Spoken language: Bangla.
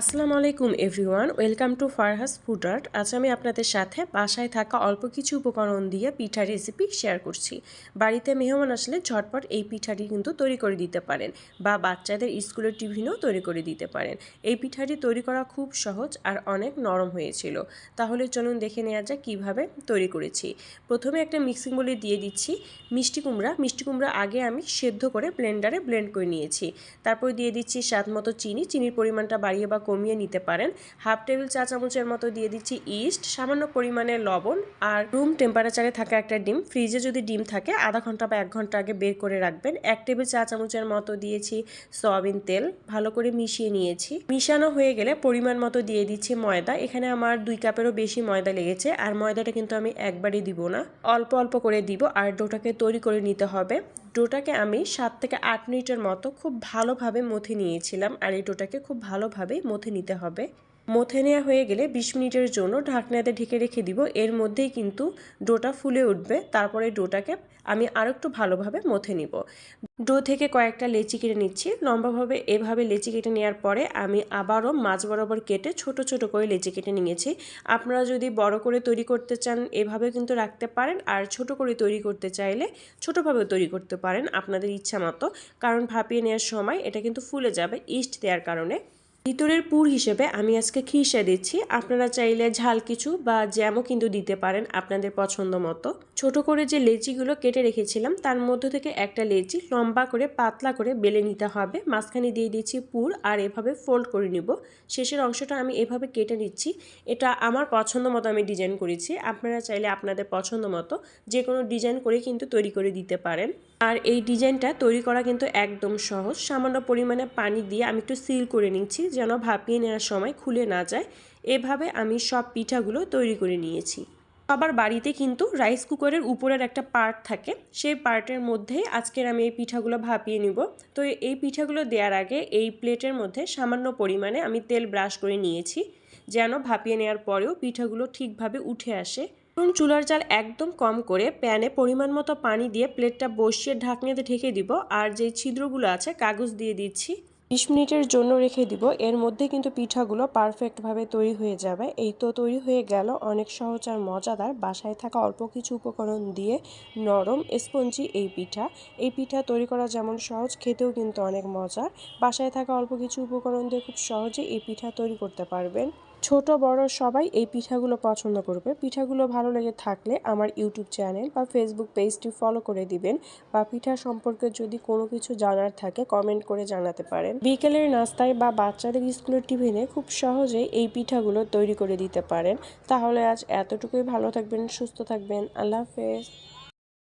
আসসালামু আলাইকুম everyone, welcome to Farha's food art. আজ আমি আপনাদের সাথে বাসায় থাকা অল্প কিছু উপকরণ দিয়ে পিঠা রেসিপি শেয়ার করছি। বাড়িতে মেহমান আসলে ঝটপট এই পিঠাটি কিন্তু তৈরি করে দিতে পারেন বা বাচ্চাদের স্কুলের টিফিনও তৈরি করে দিতে পারেন। এই পিঠাটি তৈরি করা খুব সহজ আর অনেক নরম হয়েছিল। তাহলে চলুন দেখে নেওয়া যাক কীভাবে তৈরি করেছি। প্রথমে একটা মিক্সিং বলে দিয়ে দিচ্ছি মিষ্টি কুমড়া। মিষ্টি কুমড়া আগে আমি সেদ্ধ করে ব্লেন্ডারে ব্লেন্ড করে নিয়েছি। তারপর দিয়ে দিচ্ছি স্বাদ মতো চিনি। চিনির পরিমাণটা বাড়িয়ে বা কমিয়ে নিতে পারেন। হাফ টেবিল চা চামচের মতো দিয়ে দিচ্ছি ইস্ট, সামান্য পরিমাণে লবণ আর রুম টেম্পারেচারে থাকা একটা ডিম। ফ্রিজে যদি ডিম থাকে, আধা ঘণ্টা বা এক ঘণ্টা আগে বের করে রাখবেন। এক টেবিল চা চামচের মতো দিয়েছি সয়াবিন তেল। ভালো করে মিশিয়ে নিয়েছি। মিশানো হয়ে গেলে পরিমাণ মতো দিয়ে দিচ্ছি ময়দা। এখানে আমার দুই কাপেরও বেশি ময়দা লেগেছে আর ময়দাটা কিন্তু আমি একবারই দিব না। অল্প অল্প করে দিব আর ডোটাকে তৈরি করে নিতে হবে। ডোটাকে আমি সাত থেকে আট মিনিটের মতো খুব ভালোভাবে মথে নিয়েছিলাম, আর এই ডোটাকে খুব ভালোভাবে মথে নিতে হবে। মথে নেওয়া হয়ে গেলে বিশ মিনিটের জন্য ঢাকনাতে ঢেকে রেখে দিব। এর মধ্যেই কিন্তু ডোটা ফুলে উঠবে। তারপরে ডোটাকে আমি আরও একটু ভালোভাবে মথে নিব। ডো থেকে কয়েকটা লেচি কেটে নিচ্ছি। লম্বাভাবে এভাবে লেচি কেটে নেওয়ার পরে আমি আবারও মাছ বরাবর কেটে ছোট ছোট করে লেচি কেটে নিয়েছি। আপনারা যদি বড় করে তৈরি করতে চান এভাবে কিন্তু রাখতে পারেন। আর ছোট করে তৈরি করতে চাইলে ছোটোভাবেও তৈরি করতে পারেন আপনাদের ইচ্ছা মতো। কারণ ভাপিয়ে নেওয়ার সময় এটা কিন্তু ফুলে যাবে, ইস্ট দেওয়ার কারণে। ভিতরের পুর হিসেবে আমি আজকে খিসা দিচ্ছি। আপনারা চাইলে ঝাল কিছু বা জ্যামও কিন্তু দিতে পারেন আপনাদের পছন্দ মতো। ছোট করে যে লেচিগুলো কেটে রেখেছিলাম, তার মধ্য থেকে একটা লেচি লম্বা করে পাতলা করে বেলে নিতে হবে। মাঝখানে দিয়ে দিচ্ছি পুর আর এভাবে ফোল্ড করে নিব। শেষের অংশটা আমি এভাবে কেটে নিচ্ছি। এটা আমার পছন্দ মতো আমি ডিজাইন করেছি। আপনারা চাইলে আপনাদের পছন্দ মতো যে কোনো ডিজাইন করে কিন্তু তৈরি করে দিতে পারেন। আর এই ডিজাইনটা তৈরি করা কিন্তু একদম সহজ। সামান্য পরিমাণে পানি দিয়ে আমি একটু সিল করে নিচ্ছি যেন ভাপিয়ে নেওয়ার সময় খুলে না যায়। এভাবে আমি সব পিঠাগুলো তৈরি করে নিয়েছি। সবার বাড়িতে কিন্তু রাইস কুকারের উপরের একটা পার্ট থাকে, সেই পার্টের মধ্যেই আজকের আমি এই পিঠাগুলো ভাপিয়ে নিব। তো এই পিঠাগুলো দেওয়ার আগে এই প্লেটের মধ্যে সামান্য পরিমাণে আমি তেল ব্রাশ করে নিয়েছি যেন ভাপিয়ে নেওয়ার পরেও পিঠাগুলো ঠিকভাবে উঠে আসে। এবং চুলার জাল একদম কম করে প্যানে পরিমাণ মতো পানি দিয়ে প্লেটটা বসিয়ে ঢাকনিতে ঢেকে দিব আর যে ছিদ্রগুলো আছে কাগজ দিয়ে দিচ্ছি, বিশ মিনিটের জন্য রেখে দিব। এর মধ্যে কিন্তু পিঠাগুলো পারফেক্টভাবে তৈরি হয়ে যাবে। এই তো তৈরি হয়ে গেল অনেক সহজ আর মজাদার। বাসায় থাকা অল্প কিছু উপকরণ দিয়ে নরম স্পঞ্জি এই পিঠা। এই পিঠা তৈরি করা যেমন সহজ, খেতেও কিন্তু অনেক মজার। বাসায় থাকা অল্প কিছু উপকরণ দিয়ে খুব সহজে এই পিঠা তৈরি করতে পারবেন। ছোট, বড় সবাই এই পিঠাগুলো পছন্দ করবে। পিঠাগুলো ভালো লেগে থাকলে আমার ইউটিউব চ্যানেল বা ফেসবুক পেজটি ফলো করে দিবেন বা পিঠা সম্পর্কে যদি কোনো কিছু জানার থাকে কমেন্ট করে জানাতে পারেন। বিকেলের নাস্তায় বা বাচ্চাদের স্কুলের টিফিনে খুব সহজেই এই পিঠাগুলো তৈরি করে দিতে পারেন। তাহলে আজ এতটুকুই। ভালো থাকবেন, সুস্থ থাকবেন। আল্লাহ হাফেজ।